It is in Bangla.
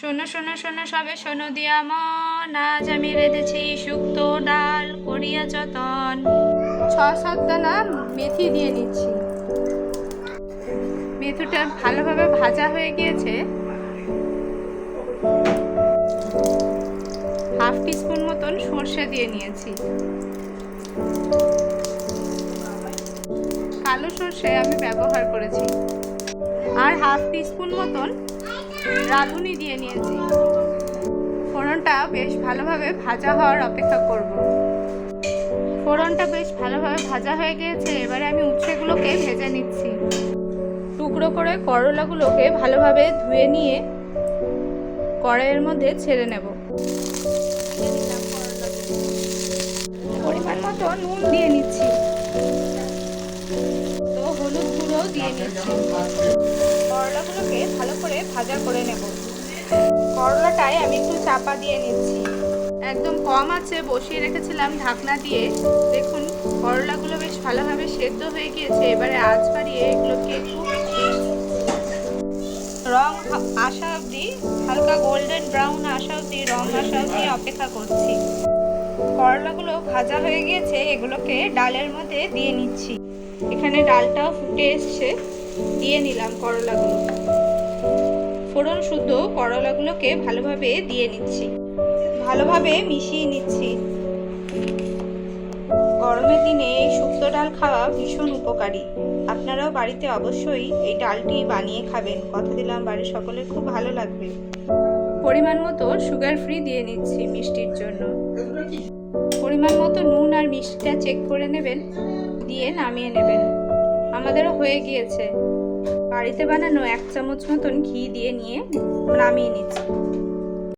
শোনো শোনো শোনো, সবে শোনো দিয়া মন। আজ আমি রেঁধেছি শুক্তো ডাল, করিয়া যতন। ছ, সাত দানা মেথি দিয়ে নিচ্ছি। মেথিটা ভালোভাবে ভাজা হয়ে গিয়েছে। হাফ টিস্পুন মতন সর্ষে দিয়ে নিয়েছি। কালো সর্ষে আমি ব্যবহার করেছি। আর হাফ টিস্পুন মতন রাঁধুনি দিয়ে নিয়েছি। ফোড়নটা বেশ ভালোভাবে ভাজা হওয়ার অপেক্ষা করব। ফোড়নটা বেশ ভালোভাবে ভাজা হয়ে গিয়েছে, এবারে আমি উচ্ছেগুলোকে ভেজে নিচ্ছি। টুকরো করে করলাগুলোকে ভালোভাবে ধুয়ে নিয়ে কড়াইয়ের মধ্যে ছেড়ে নেব। পরিমাণ মতো নুন দিয়ে নিচ্ছি। তো হলুদ গুঁড়ো দিয়ে নিচ্ছি। ভাজা করে নেব। করলাটায় আমি একটু চাপা দিয়ে নিচ্ছি। একদম কম আছে, বসিয়ে রেখেছিলাম ঢাকনা দিয়ে। দেখুন, করলাগুলো বেশ ভালোভাবে সেদ্ধ হয়ে গিয়েছে। এবারে আঁচ বাড়িয়ে এগুলোকে একটু রং আসা অবধি, হালকা গোল্ডেন ব্রাউন আসা অবধি, রং আসা অবধি অপেক্ষা করছি। করলাগুলো ভাজা হয়ে গিয়েছে, এগুলোকে ডালের মধ্যে দিয়ে নিচ্ছি। এখানে ডালটাও ফুটে এসছে, দিয়ে নিলাম করলাগুলো। ফোড়ন শুদ্ধ করলাগুলোকে ভালোভাবে দিয়ে নিচ্ছি। ভালোভাবে মিশিয়ে নিচ্ছি। গরমের দিনে এই শুক্তো ডাল খাওয়া ভীষণ উপকারী। আপনারাও বাড়িতে অবশ্যই এই ডালটি বানিয়ে খাবেন। কথা দিলাম বাড়ির সকলের, খুব ভালো লাগবে। পরিমাণ মতো সুগার ফ্রি দিয়ে নিচ্ছি মিষ্টির জন্য। পরিমাণ মতো নুন আর মিষ্টিটা চেক করে নেবেন, দিয়ে নামিয়ে নেবেন। আমাদেরও হয়ে গিয়েছে। বাড়িতে বানানো এক চামচ মতন ঘি দিয়ে নিয়ে নামিয়ে নিচ্ছি।